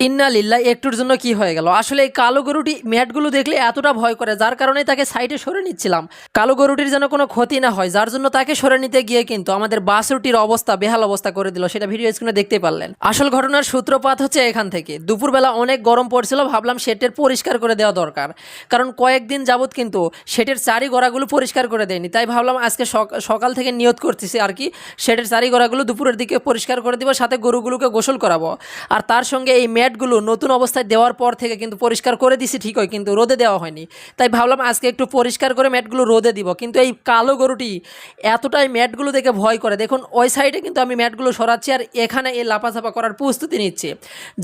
ইন্না লিল্লা একটুর জন্য কি হয়ে গেল? আসলে এই কালো গরুটি ম্যাটগুলো দেখলে এতটা ভয় করে, যার কারণে তাকে সাইডে সরে নিচ্ছিলাম। কালো গরুটির যেন কোনো ক্ষতি না হয়, যার জন্য তাকে সরে নিতে গিয়ে কিন্তু আমাদের বাসরুটির অবস্থা বেহাল অবস্থা করে দিল, সেটা ভিডিও স্ক্রিনে দেখতে পারলেন। আসল ঘটনার সূত্রপাত হচ্ছে এখান থেকে। দুপুরবেলা অনেক গরম পড়ছিল, ভাবলাম শেটের পরিষ্কার করে দেওয়া দরকার। কারণ কয়েকদিন যাবৎ কিন্তু শেটের চারি গড়াগুলো পরিষ্কার করে দেয়নি, তাই ভাবলাম আজকে সক- সকাল থেকে নিয়ত করতেছি আর কি শেটের চারি গড়াগুলো দুপুরের দিকে পরিষ্কার করে দিব, সাথে গরুগুলোকে গোসল করাবো। আর তার সঙ্গে এই ম্যাটগুলো নতুন অবস্থায় দেওয়ার পর থেকে কিন্তু পরিষ্কার করে দিছি, ঠিকই, কিন্তু রোদে দেওয়া হয়নি। তাই ভাবলাম আজকে একটু পরিষ্কার করে ম্যাটগুলো রোদে দিব। কিন্তু এই কালো গরুটি এতটাই ম্যাটগুলো দেখে ভয় করে। দেখুন, ওই সাইডে কিন্তু আমি ম্যাটগুলো সরাচ্ছি আর এখানে এই লাপাঝাপা করার প্রস্তুতি নিচ্ছে।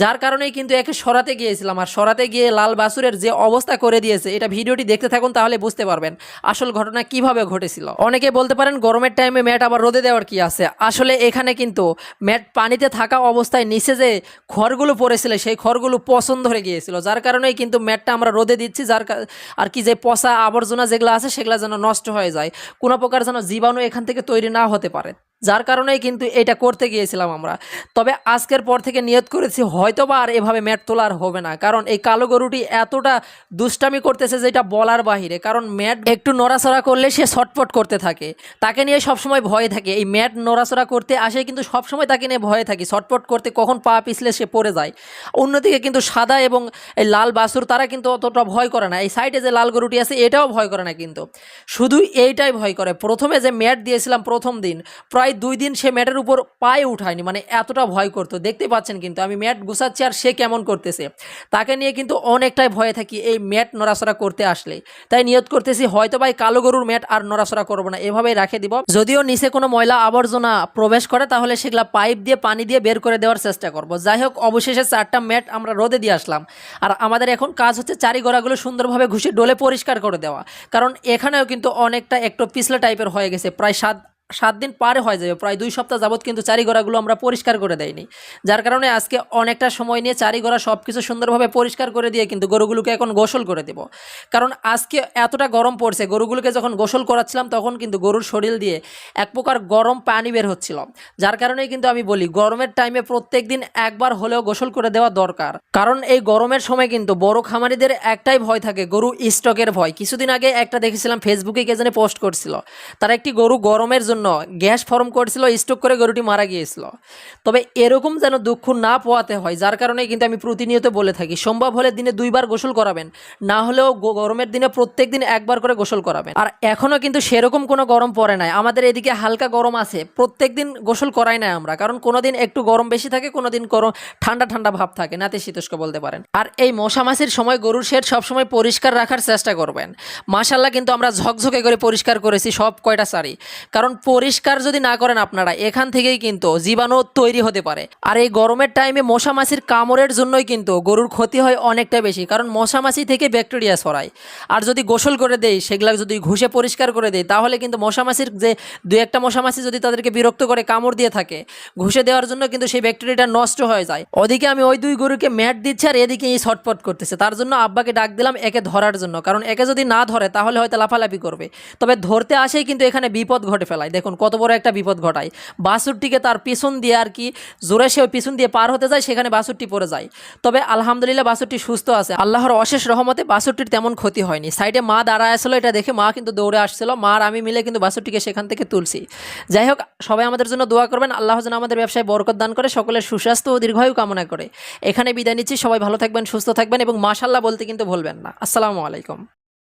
যার কারণেই কিন্তু একে সরাতে গিয়েছিলাম। আর সরাতে গিয়ে লাল বাসুরের যে অবস্থা করে দিয়েছে, এটা ভিডিওটি দেখতে থাকুন তাহলে বুঝতে পারবেন আসল ঘটনা কীভাবে ঘটেছিল। অনেকে বলতে পারেন, গরমের টাইমে ম্যাট আবার রোদে দেওয়ার কি আছে? আসলে এখানে কিন্তু ম্যাট পানিতে থাকা অবস্থায় নিচে যে খড়গুলো পড়েছিল সেই খড়গুলো পছন্দ ধরে গিয়েছিল, যার কারণেই কিন্তু ম্যাটটা আমরা রোদে দিচ্ছি, যার আর কি যে পচা আবর্জনা যেগুলো আছে সেগুলো যেন নষ্ট হয়ে যায়। কোনো প্রকার যেন জীবাণু এখান থেকে তৈরি না হতে পারে। যার কারণেই কিন্তু এটা করতে গিয়েছিলাম আমরা। তবে আজকের পর থেকে নিয়ত করেছি হয়তো বা আর এভাবে ম্যাট তোলা আর হবে না। কারণ এই কালো গরুটি এতটা দুষ্টামি করতেছে যেটা বলার বাহিরে। কারণ ম্যাট একটু নড়াচড়া করলে সে ছটফট করতে থাকে। তাকে নিয়ে সবসময় ভয়ে থাকে। এই ম্যাট নড়াচড়া করতে আসে কিন্তু সবসময় তাকে নিয়ে ভয়ে থাকি। ছটফট করতে কখন পা পিছলে সে পড়ে যায়। অন্যদিকে কিন্তু সাদা এবং এই লাল বাসুর তারা কিন্তু অতটা ভয় করে না। এই সাইডে যে লাল গরুটি আছে, এটাও ভয় করে না কিন্তু। শুধু এইটাই ভয় করে। প্রথমে যে ম্যাট দিয়েছিলাম প্রথম দিন, প্রায় দুই দিন সে ম্যাটের উপর পায়ে উঠায়নি মানে এতটা ভয় করতো। দেখতে পাচ্ছেন কিন্তু, আমি ম্যাট গুছাচ্ছি আর সে কেমন করতেছে। তাকে নিয়ে কিন্তু অনেকটাই ভয়ে থাকি এই ম্যাট নড়াচড়া করতে আসলে। তাই নিয়ত করতেছি, হয়তো ভাই কালো গরুর ম্যাট আর নড়াচড়া করব না, এভাবেই রাখে দিব। যদিও নিচে কোনো ময়লা আবর্জনা প্রবেশ করে, তাহলে সেগুলা পাইপ দিয়ে পানি দিয়ে বের করে দেওয়ার চেষ্টা করব। যাই হোক, অবশেষে চারটা ম্যাট আমরা রোদে দিয়ে আসলাম। আর আমাদের এখন কাজ হচ্ছে চারি গোড়াগুলো সুন্দরভাবে ঘুষে, ডোলে পরিষ্কার করে দেওয়া। কারণ এখানেও কিন্তু অনেকটা একটু পিছলা টাইপের হয়ে গেছে, প্রায় সাত সাত দিন পারে হয়ে যাবে, প্রায় দুই সপ্তাহ যাবৎ কিন্তু চারিগোড়াগুলো আমরা পরিষ্কার করে দেয়নি। যার কারণে আজকে অনেকটা সময় নিয়ে চারিগোড়া সব কিছু সুন্দরভাবে পরিষ্কার করে দিয়ে কিন্তু গরুগুলোকে এখন গোসল করে দেব। কারণ আজকে এতটা গরম পড়ছে, গরুগুলোকে যখন গোসল করাচ্ছিলাম তখন কিন্তু গরুর শরীর দিয়ে এক প্রকার গরম পানি বের হচ্ছিল। যার কারণেই কিন্তু আমি বলি, গরমের টাইমে প্রত্যেক দিন একবার হলেও গোসল করে দেওয়া দরকার। কারণ এই গরমের সময় কিন্তু বড় খামারিদের একটাই ভয় থাকে, গরু স্টকের ভয়। কিছুদিন আগে একটা দেখেছিলাম ফেসবুকে কে জানে পোস্ট করছিল। তারা একটি গরু গরমের জন্য গ্যাস ফর্ম করছিল, স্টক করে গরুটি মারা গিয়েছিল। তবে এরকম যেন দুঃখ না পোয়াতে হয়, যার কারণে কিন্তু আমি প্রতিনিয়ত বলে থাকি, সম্ভব হলে দিনে দুইবার গোসল করাবেন, না হলেও গরমের দিনে প্রত্যেক দিন একবার করে গোসল করাবেন। আর এখনও কিন্তু সেরকম কোনো গরম পড়ে নাই, আমাদের এদিকে হালকা গরম আছে, প্রত্যেক দিন গোসল করাই নাই আমরা, কারণ কোনো দিন একটু গরম বেশি থাকে কোনো দিন গরম ঠান্ডা ঠান্ডা ভাব থাকে নাতিশীতোষ্ণ বলতে পারেন। আর এই মশা মাছির সময় গরুর শেড সবসময় পরিষ্কার রাখার চেষ্টা করবেন। মাশাল্লাহ কিন্তু আমরা ঝকঝকে করে পরিষ্কার করেছি সব কয়টা শাড়ি কারণ পরিষ্কার যদি না করেন আপনারা, এখান থেকেই কিন্তু জীবাণু তৈরি হতে পারে। আর এই গরমের টাইমে মশা মাছির কামড়ের জন্যই কিন্তু গরুর ক্ষতি হয় অনেকটা বেশি, কারণ মশা মাছি থেকে ব্যাকটেরিয়া ছড়ায়। আর যদি গোসল করে দেই, সেগুলা যদি ঘুষে পরিষ্কার করে দেয় তাহলে কিন্তু মশা মাছির যে দু একটা মশা মাছি যদি তাদেরকে বিরক্ত করে, কামড় দিয়ে থাকে, ঘুষে দেওয়ার জন্য কিন্তু সেই ব্যাকটেরিয়াটা নষ্ট হয়ে যায়। ওদিকে আমি ওই দুই গরুকে ম্যাট দিচ্ছি আর এদিকে এই ছটপট করতেছে। তার জন্য আব্বাকে ডাক দিলাম একে ধরার জন্য, কারণ একে যদি না ধরে তাহলে হয়তো লাফালাফি করবে। তবে ধরতে আসেই কিন্তু এখানে বিপদ ঘটে ফেলায়। দেখুন, কত বড় একটা বিপদ ঘটায়। বাসুরটিকে তার পিছন দিয়ে আর কি জোরে সে পিছন দিয়ে পার হতে যায়, সেখানে বাসুরটি পড়ে যায়। তবে আলহামদুলিল্লাহ বাসুরটি সুস্থ আছে। আল্লাহর অশেষ রহমতে বাসুরটির তেমন ক্ষতি হয়নি। সাইডে মা দাঁড়ায় আসলো, এটা দেখে মা কিন্তু দৌড়ে আসছিল। মা আর আমি মিলে কিন্তু বাসুরটিকে সেখান থেকে তুলছি। যাই হোক, সবাই আমাদের জন্য দোয়া করবেন। আল্লাহ যেন আমাদের ব্যবসায় বরকত দান করে, সকলের সুস্বাস্থ্য ও দীর্ঘায়ু কামনা করে। এখানে বিদায় নিচ্ছি। সবাই ভালো থাকবেন, সুস্থ থাকবেন এবং মাশাল্লাহ বলতে কিন্তু ভুলবেন না। আসসালামু আলাইকুম।